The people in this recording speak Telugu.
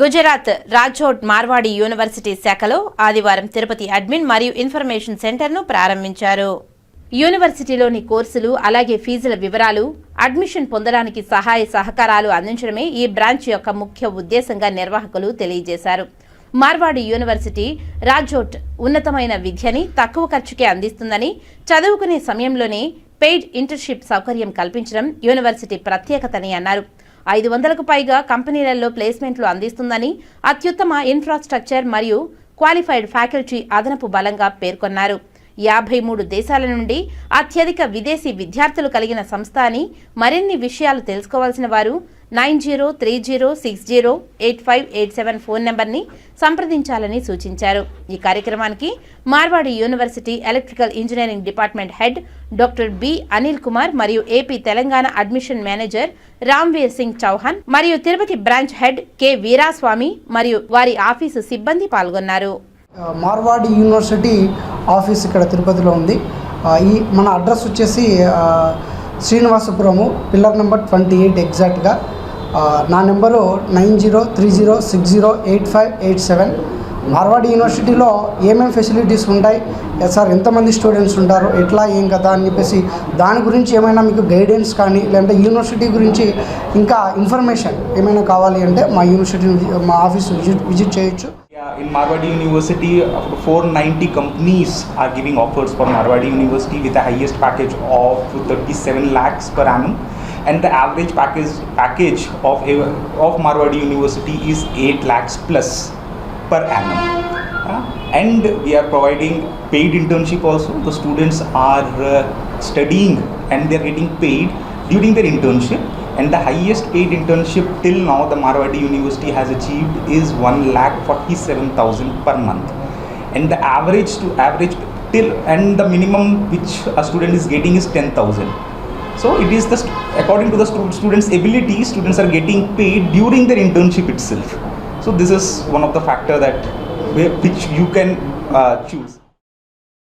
గుజరాత్ రాజోట్ మార్వాడి యూనివర్సిటీ శాఖలో ఆదివారం తిరుపతి అడ్మిన్ మరియు ఇన్ఫర్మేషన్ సెంటర్ను ప్రారంభించారు. యూనివర్సిటీలోని కోర్సులు అలాగే ఫీజుల వివరాలు అడ్మిషన్ పొందడానికి సహాయ సహకారాలు అందించడమే ఈ బ్రాంచ్ యొక్క ముఖ్య ఉద్దేశంగా నిర్వాహకులు తెలియజేశారు. మార్వాడి యూనివర్సిటీ రాజోట్ ఉన్నతమైన విద్యని తక్కువ ఖర్చుకే అందిస్తుందని చదువుకునే సమయంలోనే పెయిడ్ ఇంటర్న్షిప్ సౌకర్యం కల్పించడం యూనివర్సిటీ ప్రత్యేకతని అన్నారు. ఐదు వందలకు పైగా కంపెనీలలో ప్లేస్మెంట్లు అందిస్తుందని అత్యుత్తమ ఇన్ఫ్రాస్ట్రక్చర్ మరియు క్వాలిఫైడ్ ఫ్యాకల్టీ అదనపు బలంగా పేర్కొన్నారు. యాభై మూడు దేశాల నుండి అత్యధిక విదేశీ విద్యార్థులు కలిగిన సంస్థ అని మరిన్ని విషయాలు తెలుసుకోవాల్సిన వారు nine zero three zero six zero eight five eight seven phone నెంబర్ని సంప్రదించాలని సూచించారు. ఈ కార్యక్రమానికి Marwadi university electrical engineering department head doctor B Anil Kumar మరియు AP Telangana admission manager Ramveer Singh Chauhan మరియు Tirupati branch head K Veeraswamy మరియు వారి ఆఫీసు సిబ్బంది పాల్గొన్నారు. మార్వాడి యూనివర్సిటీ ఆఫీస్ ఇక్కడ తిరుపతిలో ఉంది. ఈ మన అడ్రస్ వచ్చేసి Srinivasapuram pillar number twenty eight ఎగ్జాక్ట్గా. నా number nine zero three zero six zero eight five eight seven. Marwadi యూనివర్సిటీలో ఏమేమి ఫెసిలిటీస్ ఉంటాయి? సార్ ఎంతమంది స్టూడెంట్స్ ఉంటారు? ఎట్లా ఏం కదా అని చెప్పేసి దాని గురించి ఏమైనా మీకు గైడెన్స్ కానీ లేదంటే యూనివర్సిటీ గురించి ఇంకా ఇన్ఫర్మేషన్ ఏమైనా కావాలి అంటే మా యూనివర్సిటీ మా ఆఫీస్ విజిట్ విజిట్ చేయొచ్చు. Yeah, in Marwadi University, ninety 490 companies are giving offers for Marwadi University with the highest package of 37 lakhs per annum, and the average package package of of Marwadi University is 8 lakhs plus per annum. Uh, and we are providing paid internship also. The students are uh, studying and they are getting paid during their internship. And the highest paid internship till now the Marwadi University has achieved is 1 lakh 47,000 per month. And the average to average till and the minimum which a student is getting is 10,000. So it is the st- according to the stu- students' ability, students are getting paid during their internship itself. So this is one of the factor that which you can uh, choose.